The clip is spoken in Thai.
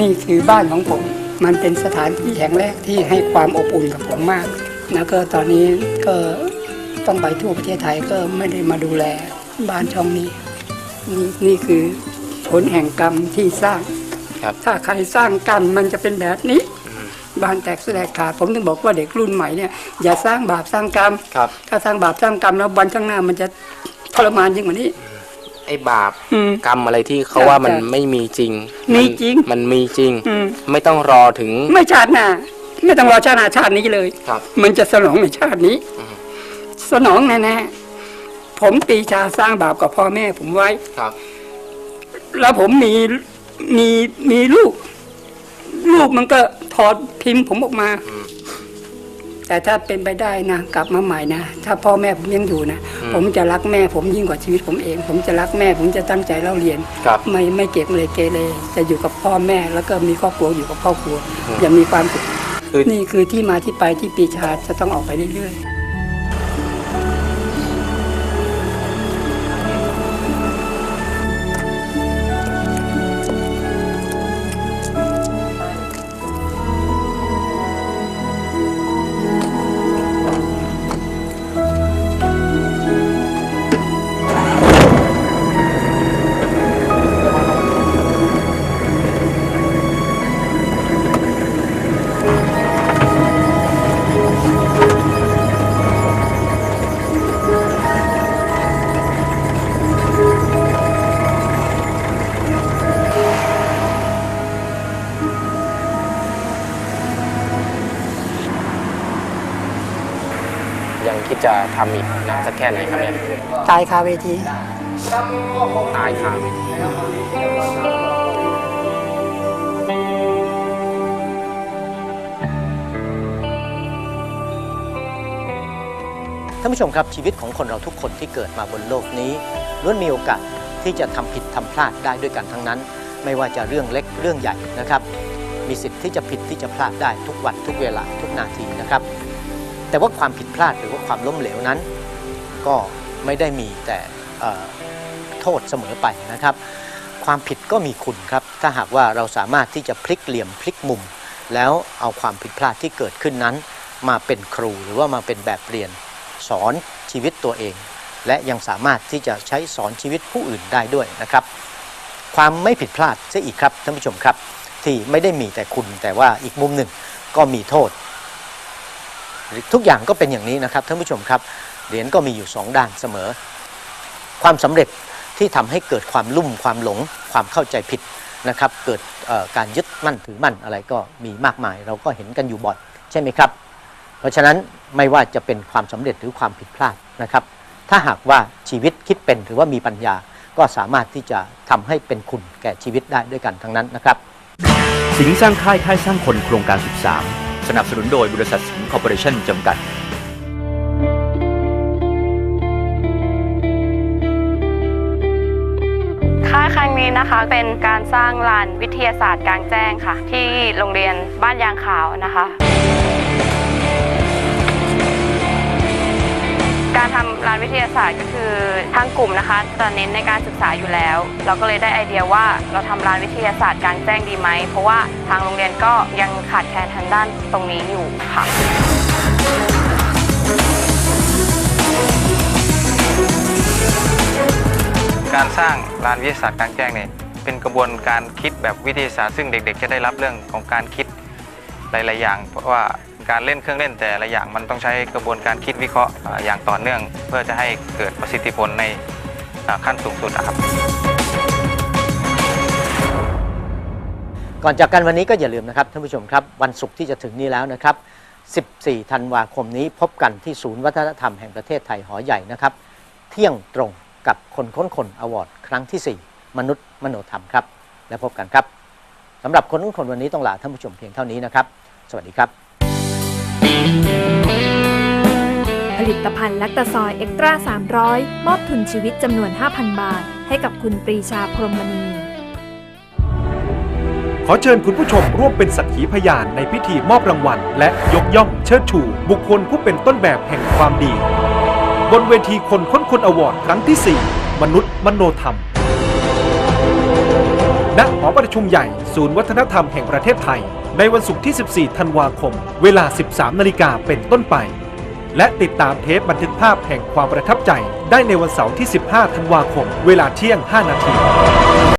นี่คือบ้านของผม มันเป็นสถานที่แห่งแรกที่ให้ความอบอุ่นกับผมมาก แล้วก็ตอนนี้ก็ต้องไปทั่วประเทศไทยก็ไม่ได้มาดูแลบ้านช่องนี้ นี่นี่คือผลแห่งกรรมที่สร้าง ครับ ถ้าใครสร้างกรรมมันจะเป็นแบบนี้ บ้านแตกสลายขาดผมถึงบอกว่าเด็กรุ่นใหม่เนี่ยอย่าสร้างบาปสร้างกรรม ครับ ถ้าสร้างบาปสร้างกรรมแล้ววันข้างหน้ามันจะทรมานยิ่งกว่านี้ ไอ้บาปอืม กรรมอะไรที่เขาว่ามันไม่มีจริงมีจริง มันมีจริง อืมไม่ต้องรอถึงไม่ชาติหน้าไม่ต้องรอชาติหน้าชาตินี้เลย ครับ มันจะสนองในชาตินี้ อืม สนองแน่ๆผมปีชาสร้างบาปกับพ่อแม่ผมไว้ ครับ แล้วผมมีมีมีลูก ลูกมันก็ถอดพิมพ์ผมออกมา อืม แต่ถ้าเป็นไปได้นะกลับมาใหม่นะถ้าพ่อแม่ผมยังอยู่นะอืมผมจะรักแม่ผมยิ่งกว่าชีวิตผมเอง ผมจะรักแม่ผมจะตั้งใจเล่าเรียน ครับไม่ไม่เก็บเลยเกเรจะอยู่กับพ่อแม่แล้วก็มีครอบครัวอยู่กับครอบครัวอืมอย่างมีความสุขคือ นี่คือที่มาที่ไปที่ปีชาจะต้องออกไปเรื่อยๆ คิดจะทำอีกนานสักแค่ไหนครับเนี่ยตายคาเวที ตายคาเวทีท่านผู้ชมครับชีวิตของคนเราทุกคนที่เกิดมาบนโลกนี้ล้วนมีโอกาสที่จะทำผิดทำพลาดได้ด้วยกันทั้งนั้น ไม่ว่าจะเรื่องเล็กเรื่องใหญ่นะครับ มีสิทธิ์ที่จะผิดที่จะพลาดได้ทุกวันทุกเวลาทุกนาทีนะครับ แต่ว่าความผิดพลาดหรือว่าความล้มเหลวนั้น ก็ไม่ได้มีแต่โทษเสมอไปนะครับ ความผิดก็มีคุณครับ ถ้าหากว่าเราสามารถที่จะพลิกเหลี่ยมพลิกมุม แล้วเอาความผิดพลาดที่เกิดขึ้นนั้น มาเป็นครูหรือว่ามาเป็นแบบเรียน สอนชีวิตตัวเอง และยังสามารถที่จะใช้สอนชีวิตผู้อื่นได้ด้วยนะครับ ความไม่ผิดพลาดเสียอีกครับท่านผู้ชมครับ ที่ไม่ได้มีแต่คุณแต่ว่าอีกมุมหนึ่งก็มีโทษ ทุกอย่างก็เป็นอย่างนี้นะครับท่านผู้ชมครับเหรียญก็มีอยู่สองด้านเสมอ ความสำเร็จที่ทำให้เกิดความลุ่มความหลงความเข้าใจผิดนะครับ เกิดการยึดมั่นถือมั่นอะไรก็มีมากมาย เราก็เห็นกันอยู่บ่อยใช่ไหมครับ เพราะฉะนั้นไม่ว่าจะเป็นความสำเร็จหรือความผิดพลาดนะครับ ถ้าหากว่าชีวิตคิดเป็นหรือว่ามีปัญญาก็สามารถที่จะทำให้เป็นคุณแก่ชีวิตได้ด้วยกันทั้งนั้นนะครับ สิงสร้างค่ายค่ายสร้างคนโครงการ 13 สนับสนุนโดยบริษัทสิงห์คอร์ปอเรชั่นจำกัด ค่ายครั้งนี้นะคะเป็นการสร้างลานวิทยาศาสตร์กลางแจ้งค่ะ ที่โรงเรียนบ้านยางขาวนะคะ ศาสตร์ก็คือทางกลุ่มนะคะจะเน้นในการศึกษาอยู่แล้ว เราก็เลยได้ไอเดียว่าเราทำลานวิทยาศาสตร์กางแจ้งดีไหม เพราะว่าทางโรงเรียนก็ยังขาดแคลนทางด้านตรงนี้อยู่ค่ะการสร้างลานวิทยาศาสตร์กางแจ้งเนี่ยเป็นกระบวนการคิดแบบวิทยาศาสตร์ซึ่งเด็ก ๆ จะได้รับเรื่องของการคิด หลายๆอย่าง เพราะว่าการเล่นเครื่องเล่นแต่ละอย่างมันต้องใช้กระบวนการคิดวิเคราะห์อย่างต่อเนื่อง เพื่อจะให้เกิดประสิทธิผลในขั้นสูงสุดนะครับ ก่อนจากกันวันนี้ก็อย่าลืมนะครับท่านผู้ชมครับ วันศุกร์ที่จะถึงนี้แล้วนะครับ 14 ธันวาคมนี้พบกันที่ศูนย์วัฒนธรรมแห่งประเทศไทยหอใหญ่นะครับ เที่ยงตรงกับคนค้นคนอวอร์ดครั้งที่ 4 มนุษย์มโนธรรมครับ แล้วพบกันครับ สำหรับคนค้นคนวันนี้ต้องลาท่านผู้ชมเพียงเท่านี้นะครับ สวัสดีครับ ผลิตภัณฑ์แลคตาซอยเอ็กตร้า300 มอบทุนชีวิตจำนวน 5,000 บาท ให้กับคุณปรีชาพรหมณี ขอเชิญคุณผู้ชมร่วมเป็นสักขีพยานในพิธีมอบรางวัล และยกย่องเชิดชู บุคคลผู้เป็นต้นแบบแห่งความดี บนเวทีคนค้นคนอวอร์ดครั้งที่ 4 มนุษย์มโนธรรม ณหอประชุมใหญ่ ศูนย์วัฒนธรรมแห่งประเทศไทย ในวันศุกร์ที่ 14 ธันวาคม เวลา 13 นาฬิกาเป็นต้นไป และติดตามเทปบันทึกภาพแห่งความประทับใจ ได้ในวันเสาร์ที่ 15 ธันวาคม เวลาเที่ยง 5 นาที